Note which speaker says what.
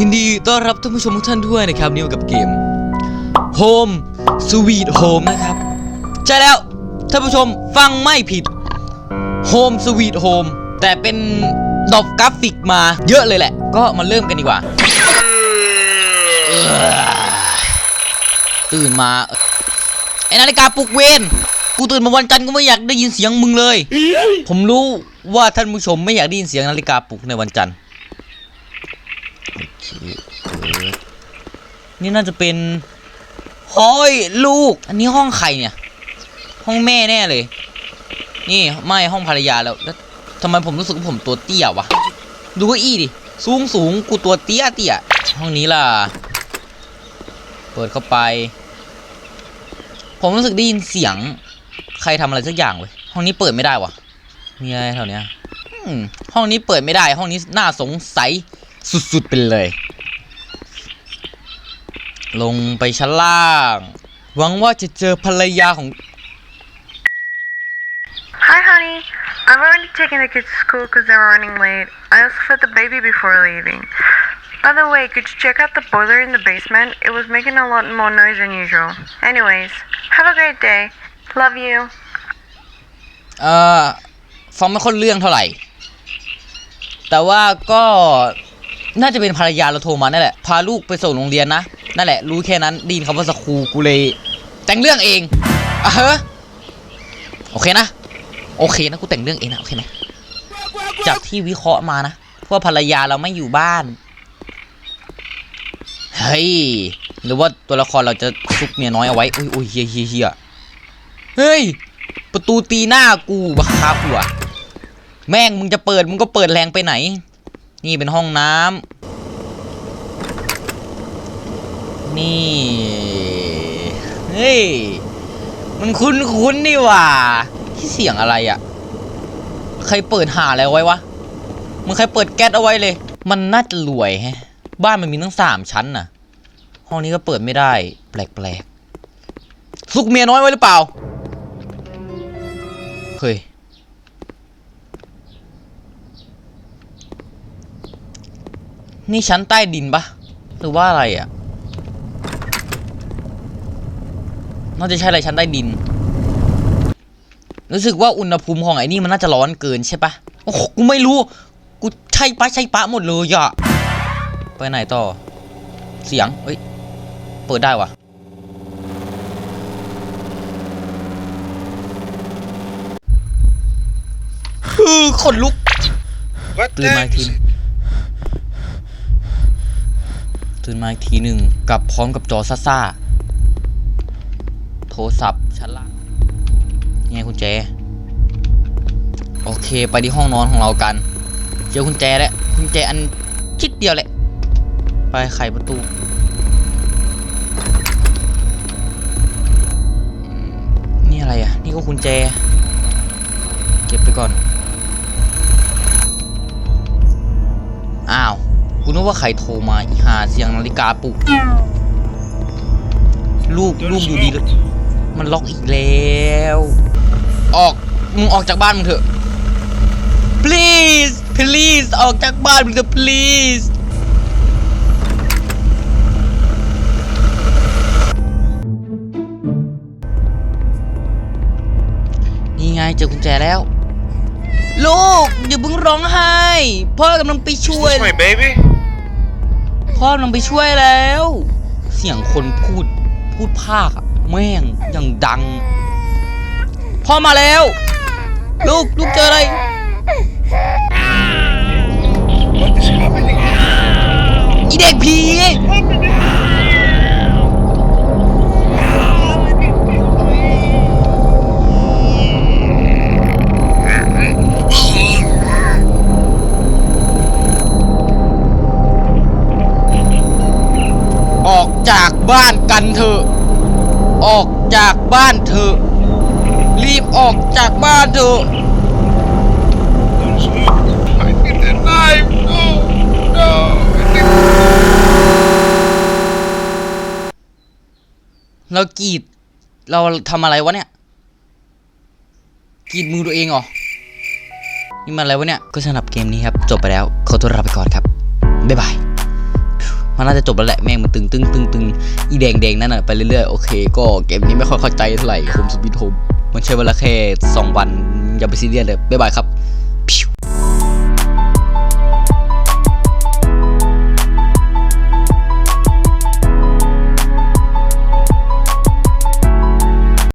Speaker 1: ยินดีต้อนรับท่านผู้ชมทุกท่านด้วยนะครับนี่กับเกม Home Sweet Home นะครับใช่แล้วท่านผู้ชมฟังไม่ผิด Home Sweet Home แต่เป็นดอกกราฟิกมาเยอะเลยแหละ ก็มาเริ่มกันดีกว่า ตื่นมาไอนาฬิกาปลุกเวนกูตื่นมาวันจันทร์ก็ไม่อยากได้ยินเสียงมึงเลย ผมรู้ว่าท่านผู้ชมไม่อยากได้ยินเสียงนาฬิกาปลุกในวันจันทร์ นี่น่าจะเป็นเฮ้ยลูก อันนี้ห้องใครเนี่ย ห้องแม่แน่เลย นี่ไม่ห้องภรรยาแล้วแล้วทำไมผมรู้สึกว่าผมตัวเตี้ยวะ ดูเก้าอี้ดิ สูงสูงกูตัวเตี้ยเตี้ยห้องนี้ล่ะ เปิดเข้าไป ผมรู้สึกได้ยินเสียง ใครทำอะไรสักอย่างเว้ย ห้องนี้เปิดไม่ได้วะมีอะไรแถวเนี้ยห้องนี้เปิดไม่ได้ ห้องนี้น่าสงสัยสุดๆไปเลย ลงไปชั้นล่าง หวังว่าจะเจอภรรยาของ
Speaker 2: Hi, honey. I'm already taking the kids to school because they were running late. I also fed the baby before leaving. By the way, could you check out the boiler in the basement? It was making a lot more noise than usual. Anyways, have a great day. Love you.
Speaker 1: เอ่อฟังไม่ค่อยเรื่องเท่าไหร่ แต่ว่าก็น่าจะเป็นภรรยาเราโทรมานั่นแหละ พาลูกไปส่งโรงเรียนนะ นั่นแหละ รู้แค่นั้นดยินคำว่าสครูกูเลย แต่งเรื่องเองอะเฮ้อโอเคนะ โอเคนะกูแต่งเรื่องเองนะโอเคไหมจากที่วิเคราะห์มานะว่าภรรยาเราไม่อยู่บ้าน เฮ้ย หรือว่าตัวละครเราจะซุกเมียน้อยเอาไว้อุ้ยอุ้ยเฮียเฮียเฮียเฮ้ย ประตูตีหน้ากูบักคาหัว แม่งมึงจะเปิดมึงก็เปิดแรงไปไหน นี่เป็นห้องน้ำ นี่ เฮ้ย มันคุ้นคุ้นๆนี่ว่าที่เสียงอะไรอะ่ะ ใครเปิดหาอะไรไว้วะ มึงใครเปิดแก๊สเอาไว้เลย มันน่าจะรวยแฮะ บ้านมันมีตั้งสามชั้นน่ะ ห้องนี้ก็เปิดไม่ได้ แปลกๆซุกเมียน้อยไว้หรือเปล่า เฮ้ยนี่ชั้นใต้ดินปะหรือว่าอะไรอะ่ะ น่าจะใช่อะไรชั้นใต้ดิน รู้สึกว่าอุณหภูมิของไอ้นี่มันน่าจะร้อนเกินใช่ปะโอ้โหกูไม่รู้ กูใช่ปะใช่ปะหมดเลยอะไปไหนต่อ เสียงเฮ้ย เปิดได้วะคือขนลุก
Speaker 3: What
Speaker 1: ตื่นมาอีกที
Speaker 3: the?
Speaker 1: ตื่นมาอีกทีหนึ่งกลับพร้อมกับจอซ่าๆ โทรศัพท์ชั้นล่างนี่ไงคุณแจ โอเคไปที่ห้องนอนของเรากัน เจอคุณแจแล้วคุณแจอันชิดเดียวแหละ ไปไขประตูนี่อะไรอะ นี่ก็คุณแจ เก็บไปก่อน อ้าวกูนึกว่าใครโทรมาอีหาเสียงนาฬิกาปลุกลูกลูกอยู่ดีเลย มันล็อกอีกแล้ว ออก มึงออกจากบ้านมึงเถอะ please please ออกจากบ้านมึงเถอะ please นี่ไงเจอกุญแจแล้ว ลูก อย่าเพิ่งร้องไห้ พ่อกำลังไปช่วย
Speaker 3: Is this my baby?
Speaker 1: พ่อกำลังไปช่วยแล้ว เสียงคนพูดพูดภาคอะ แม่งอย่างดัง พ่อมาแล้ว ลูกลูกเจออะไร อีเด็กผี ออกจากบ้านกันเถอะ ออกจากบ้านเถอะ รีบออกจากบ้านเถอะ
Speaker 3: I need the knife. No, no. I need
Speaker 1: เรากรีด เราทำอะไรวะเนี่ยกรีดมือตัวเองเหรอ นี่มันอะไรวะเนี่ย ก็สำหรับเกมนี้ครับ จบไปแล้ว ขอตัวลาไปก่อนครับ บ๊ายบาย มันน่าจะจบแล้วแหละแม่งมันตึงตึงตึงตึงอีแดงแดงนั่นน่ะไปเรื่อยๆโอเค ก็เกมนี้ไม่ค่อยเข้าใจเท่าไหร่โฮมสปีดโฮมมันใช้เวลาแค่สองวันอย่าไปซีเรียสเลยบ๊ายบายครับ